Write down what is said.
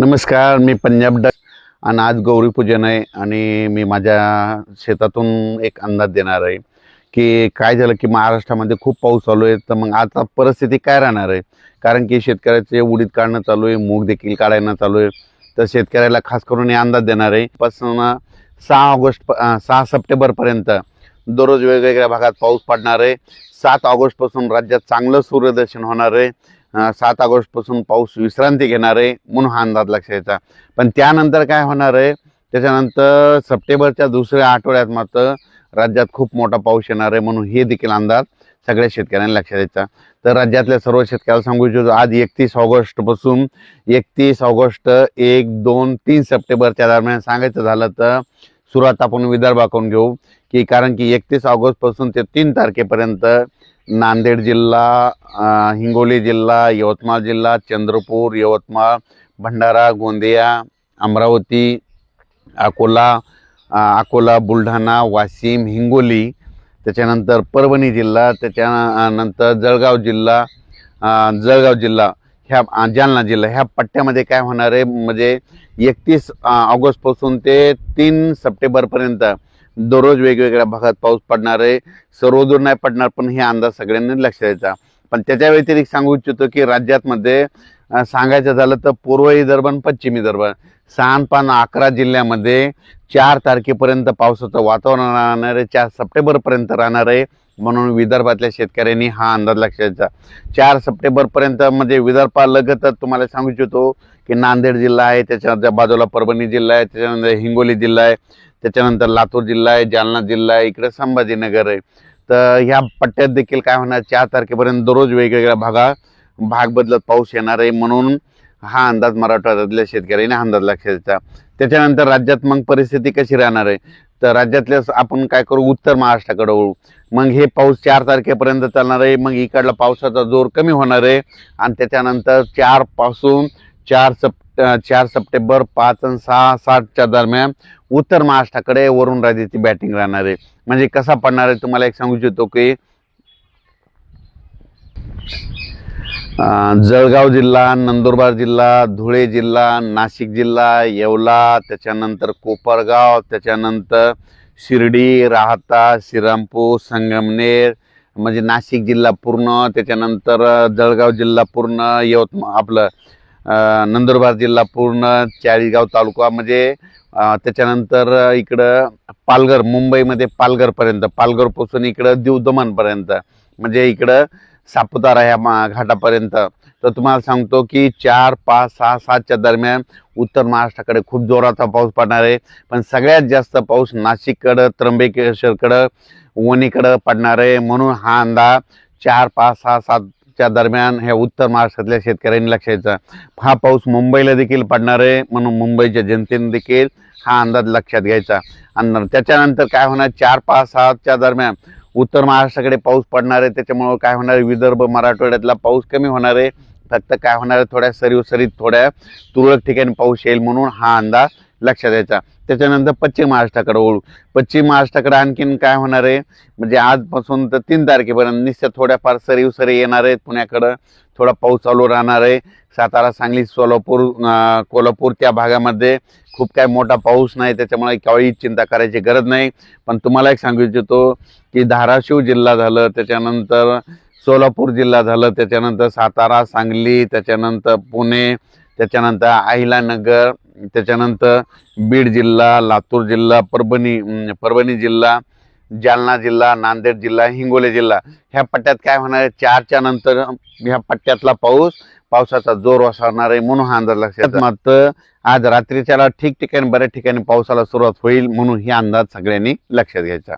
नमस्कार मी पंजाब डक आणि आज गौरीपूजन आहे आणि मी माझ्या शेतातून एक अंदाज देणार आहे की काय झालं की महाराष्ट्रामध्ये खूप पाऊस चालू आहे. तर मग आता परिस्थिती काय राहणार आहे? कारण की शेतकऱ्याचे उडीद काढणं चालू आहे मूग देखील काढायला चालू आहे. तर शेतकऱ्याला खास करून हे अंदाज देणार आहे. पासून सहा ऑगस्ट सहा सप्टेंबरपर्यंत दररोज वेगवेगळ्या भागात पाऊस पडणार आहे. सात ऑगस्टपासून राज्यात चांगलं सूर्यदर्शन होणार आहे. सात ऑगस्टपासून पाऊस विश्रांती घेणार आहे म्हणून हा अंदाज लक्षात यायचा पण त्यानंतर काय होणार आहे? त्याच्यानंतर सप्टेंबरच्या दुसऱ्या आठवड्यात मात्र राज्यात खूप मोठा पाऊस येणार आहे म्हणून हे देखील अंदाज सगळ्या शेतकऱ्यांना लक्षात द्यायचा तर राज्यातल्या सर्व शेतकऱ्याला सांगू इच्छितो आज एकतीस ऑगस्टपासून एकतीस ऑगस्ट एक दोन तीन सप्टेंबरच्या दरम्यान सांगायचं झालं तर सुरुवात आपण विदर्भाकडून घेऊ. की कारण की एकतीस ऑगस्टपासून ते तीन तारखेपर्यंत नांदेड जिल्हा हिंगोली जिल्हा यवतमाळ जिल्हा चंद्रपूर यवतमाळ भंडारा गोंदिया अमरावती अकोला अकोला बुलढाणा वाशिम हिंगोली त्याच्यानंतर परभणी जिल्हा त्याच्यानंतर जळगाव जिल्हा जळगाव जिल्हा ह्या जालना जिल्हा ह्या पट्ट्यामध्ये काय होणार आहे? म्हणजे एकतीस ऑगस्टपासून ते तीन सप्टेंबरपर्यंत दररोज वेगवेगळ्या भागात पाऊस पडणार आहे. सर्वदूर नाही पडणार पण हे अंदाज सगळ्यांनी लक्ष द्यायचा. पण त्याच्या व्यतिरिक्त सांगू इच्छितो की राज्यातमध्ये सांगायचं झालं तर पूर्व विदर्भ पश्चिमी पश्चिम विदर्भ अकरा जिल्ह्यामध्ये चार तारखेपर्यंत पावसाचं वातावरण राहणार आहे. चार सप्टेंबरपर्यंत राहणार आहे. म्हणून विदर्भातल्या शेतकऱ्यांनी हा अंदाज लक्षात द्यायचा. चार सप्टेंबरपर्यंत म्हणजे विदर्भालगतच तुम्हाला सांगू इच्छितो की नांदेड जिल्हा आहे त्याच्या बाजूला परभणी जिल्हा आहे त्याच्यानंतर हिंगोली जिल्हा आहे. त्याच्यानंतर लातूर जिल्हा आहे जालना जिल्हा आहे इकडे संभाजीनगर आहे. तर ह्या पट्ट्यात देखील काय होणार चार तारखेपर्यंत दररोज वेगवेगळ्या भागा भाग बदलत पाऊस येणार आहे म्हणून हा अंदाज मराठवाड्यातल्या शेतकऱ्यांनी अंदाज लक्षात द्यायचा त्याच्यानंतर राज्यात मग परिस्थिती कशी राहणार आहे? तर राज्यातल्या स- आपण काय करू उत्तर महाराष्ट्राकडे वळू. मग हे पाऊस चार तारखेपर्यंत चालणार आहे मग इकडला पावसाचा जोर कमी होणार आहे आणि त्याच्यानंतर चारपासून चार सप चार सप्टेंबर पाच आणि सहा सातच्या दरम्यान उत्तर महाराष्ट्राकडे वरुण राजाची बॅटिंग राहणार आहे. म्हणजे कसा पडणार आहे तुम्हाला एक सांगू इच्छितो की जळगाव जिल्हा नंदुरबार जिल्हा धुळे जिल्हा नाशिक जिल्हा येवला त्याच्यानंतर कोपरगाव त्याच्यानंतर शिर्डी राहता श्रीरामपूर संगमनेर म्हणजे नाशिक जिल्हा पूर्ण त्याच्यानंतर जळगाव जिल्हा पूर्ण यवतमाळ आपलं नंदुरबार जिल्हा पूर्ण चाळीसगाव तालुका म्हणजे त्याच्यानंतर इकडं पालघर मुंबईमध्ये पालघरपर्यंत पालघरपासून इकडं दीव दमणपर्यंत म्हणजे इकडं सापुतारा ह्या मा- घाटापर्यंत. तर तुम्हाला सांगतो की चार पाच सहा सातच्या दरम्यान उत्तर महाराष्ट्राकडे खूप जोराचा पाऊस पडणार आहे. पण सगळ्यात जास्त पाऊस नाशिककडं त्र्यंबकेश्वरकडं वणीकडं पडणार आहे. म्हणून हा अंदाज चार पाच सहा सात च्या दरम्यान ह्या उत्तर महाराष्ट्रातल्या शेतकऱ्यांनी लक्ष द्यायचा. हा पाऊस मुंबईला देखील पडणार आहे म्हणून मुंबईच्या जनतेने देखील हा अंदाज लक्षात घ्यायचा. आणि त्याच्यानंतर काय होणार? चार पाच सहाच्या दरम्यान उत्तर महाराष्ट्राकडे पाऊस पडणार आहे त्याच्यामुळं काय होणार आहे? विदर्भ मराठवाड्यातला पाऊस कमी होणार आहे. फक्त काय होणार आहे? थोड्या सरीव सरीत थोड्या तुरळक ठिकाणी पाऊस येईल म्हणून हा अंदाज लक्षात द्यायचा त्याच्यानंतर पश्चिम महाराष्ट्राकडे ओळू पश्चिम महाराष्ट्राकडे आणखीन काय होणार आहे? म्हणजे आजपासून तर तीन तारखेपर्यंत निश्चित थोड्याफार सरी उसरी येणार आहेत पुण्याकडं. थोडा पाऊस चालू राहणार आहे. सातारा सांगली सोलापूर कोल्हापूर त्या भागामध्ये खूप काय मोठा पाऊस नाही. त्याच्यामुळे काही चिंता करायची गरज नाही. पण तुम्हाला एक सांगू इच्छितो की धाराशिव जिल्हा झालं त्याच्यानंतर सोलापूर जिल्हा झालं त्याच्यानंतर सातारा सांगली त्याच्यानंतर पुणे त्याच्यानंतर अहिलानगर त्याच्यानंतर बीड जिल्हा लातूर जिल्हा परभणी परभणी जिल्हा जालना जिल्हा नांदेड जिल्हा हिंगोली जिल्हा. ह्या पट्ट्यात काय होणार आहे? चारच्या नंतर ह्या पट्ट्यातला पाऊस पावसाचा जोर असणार आहे म्हणून हा अंदाज लक्षात मात्र आज रात्रीच्याला ठिकठिकाणी बऱ्याच ठिकाणी पावसाला सुरुवात होईल म्हणून ही अंदाज सगळ्यांनी लक्षात घ्यायचा.